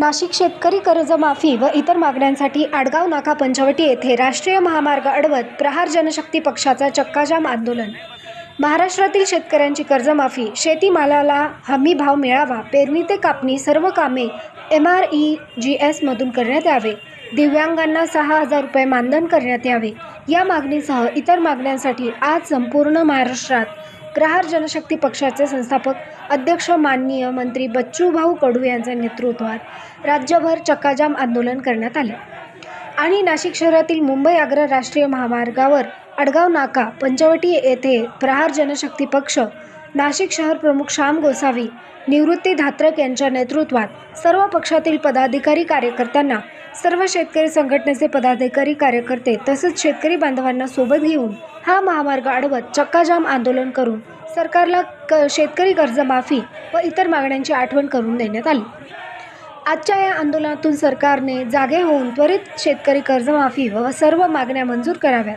नाशिक शेतकरी कर्जमाफी व इतर मागण्यांसाठी आडगाव नाका पंचवटी येथे राष्ट्रीय महामार्ग अडवत प्रहार जनशक्ती पक्षाचा चक्काजाम आंदोलन. महाराष्ट्रातील शेतकऱ्यांची कर्जमाफी शेतीमालाला हमी भाव मिळावा पेरणी ते कापणी सर्व कामे एम आर ई जी एसमधून करण्यात यावे. दिव्यांगांना सहा हजार रुपये मानधन करण्यात यावे. या मागणीसह इतर मागण्यांसाठी आज संपूर्ण महाराष्ट्रात अग्रहार जनशक्ती पक्षाचे संस्थापक अध्यक्ष माननीय मंत्री बच्चूभाऊ कडू यांच्या नेतृत्वात राज्यभर चक्काजाम आंदोलन करण्यात आले. आणि नाशिक शहरातील मुंबई आग्रा राष्ट्रीय महामार्गावर अडगाव नाका पंचवटी येथे प्रहार जनशक्ती पक्ष नाशिक शहर प्रमुख श्याम गोसावी निवृत्ती धात्रक यांच्या नेतृत्वात सर्व पक्षातील पदाधिकारी कार्यकर्त्यांना सर्व शेतकरी संघटनेचे पदाधिकारी कार्यकर्ते तसेच शेतकरी बांधवांना सोबत घेऊन हा महामार्ग अडवत चक्काजाम आंदोलन करून सरकारला क शेतकरी कर्जमाफी व इतर मागण्यांची आठवण करून देण्यात आली. आजच्या या आंदोलनातून सरकारने जागे होऊन त्वरित शेतकरी कर्जमाफी व सर्व मागण्या मंजूर कराव्यात.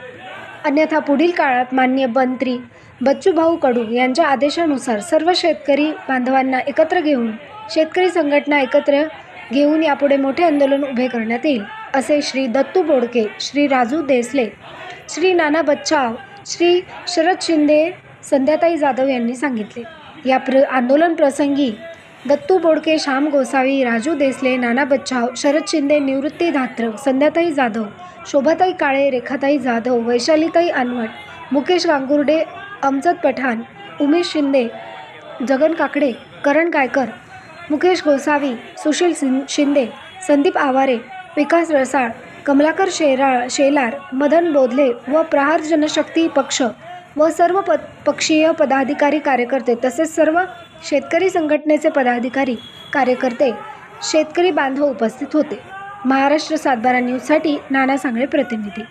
अन्यथा पुढील काळात मान्य मंत्री बच्चूभाऊ कडू यांच्या आदेशानुसार सर्व शेतकरी बांधवांना एकत्र घेऊन शेतकरी संघटना एकत्र घेऊन यापुढे मोठे आंदोलन उभे करण्यात येईल असे श्री दत्तू बोडके श्री राजू देसले श्री नाना बच्चाव श्री शरद शिंदे संध्याताई जाधव यांनी सांगितले. या प्र आंदोलन प्रसंगी दत्तू बोडके श्याम गोसावी राजू देसले नाना बच्चाव शरद शिंदे निवृत्ती धात्र संध्याताई जाधव शोभाताई काळे रेखाताई जाधव वैशालीताई अनवट मुकेश गांगुर्डे अमजद पठाण उमेश शिंदे जगन काकडे करण गायकर मुकेश गोसावी सुशील शिंदे संदीप आवारे विकास रसाळ कमलाकर शेराळ शेलार मदन बोधले व प्रहार जनशक्ती पक्ष व सर्व प पक्षीय पदाधिकारी कार्यकर्ते तसेच सर्व शेतकरी संघटनेचे पदाधिकारी कार्यकर्ते शेतकरी बांधव उपस्थित होते. महाराष्ट्र सातबारा न्यूजसाठी नाना सांगळे प्रतिनिधी.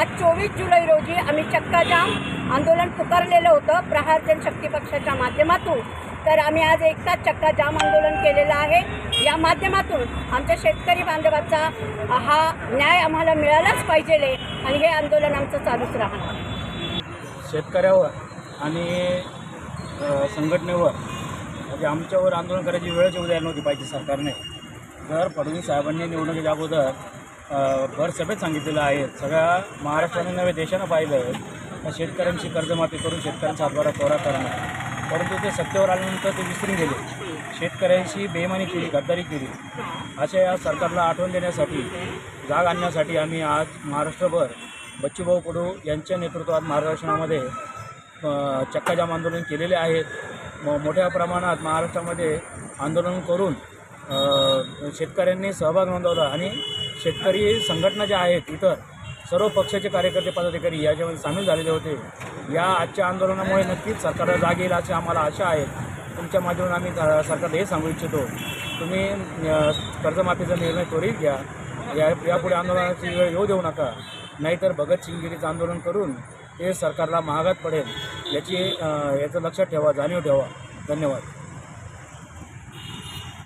आज चोवीस जुलै रोजी आम्ही चक्काजाम आंदोलन पुकारलेलं होतं. प्रहार जनशक्ती पक्षाच्या माध्यमातून. तर आम्ही आज एक तास चक्काजाम आंदोलन केलेलं आहे. या माध्यमातून आमच्या शेतकरी बांधवाचा हा न्याय आम्हाला मिळालाच पाहिजे आणि हे आंदोलन आमचं चालूच राहणार. शेतकऱ्यावर आणि संघटनेवर म्हणजे आमच्यावर आंदोलन करायची वेळच येऊ द्यायला नव्हती पाहिजे सरकारने. जर फडणवीस साहेबांनी निवडणुकीच्या अगोदर भर सभेत सांगितलेलं आहे. सगळ्या महाराष्ट्राने नव्हे देशानं पाहिलं आहे शेतकऱ्यांची कर्जमाफी करून शेतकऱ्यांचा हातभारा कोरा करणं परंतु ते सत्तेवर आल्यानंतर ते विसरून गेले. शेतकऱ्यांशी बेमानी केली गद्दारी केली. अशा या सरकारला आठवण देण्यासाठी जाग आणण्यासाठी आम्ही आज महाराष्ट्रभर बच्चूभाऊ कडू यांच्या नेतृत्वात मार्गदर्शनामध्ये चक्काजाम आंदोलन केलेले आहेत. म मोठ्या प्रमाणात महाराष्ट्रामध्ये आंदोलन करून शेतकऱ्यांनी सहभाग नोंदवला आणि शेतकरी संघटना ज्या आहेत इतर सर्व पक्षाचे कार्यकर्ते पदाधिकारी याच्यामध्ये सामील झालेले होते. या आजच्या आंदोलनामुळे नक्कीच सरकारला जाग येईल अशी आम्हाला आशा आहे. तुमच्या माध्यमातून आम्ही सरकारला हे सांगू इच्छितो. तुम्ही कर्जमाफीचा निर्णय त्वरित घ्या. या यापुढे आंदोलनाची वेळ येऊ देऊ नका. नाहीतर भगतसिंगगिरीचं आंदोलन करून हे सरकारला महागात पडेल. याची याचं लक्षात ठेवा जाणीव ठेवा. धन्यवाद.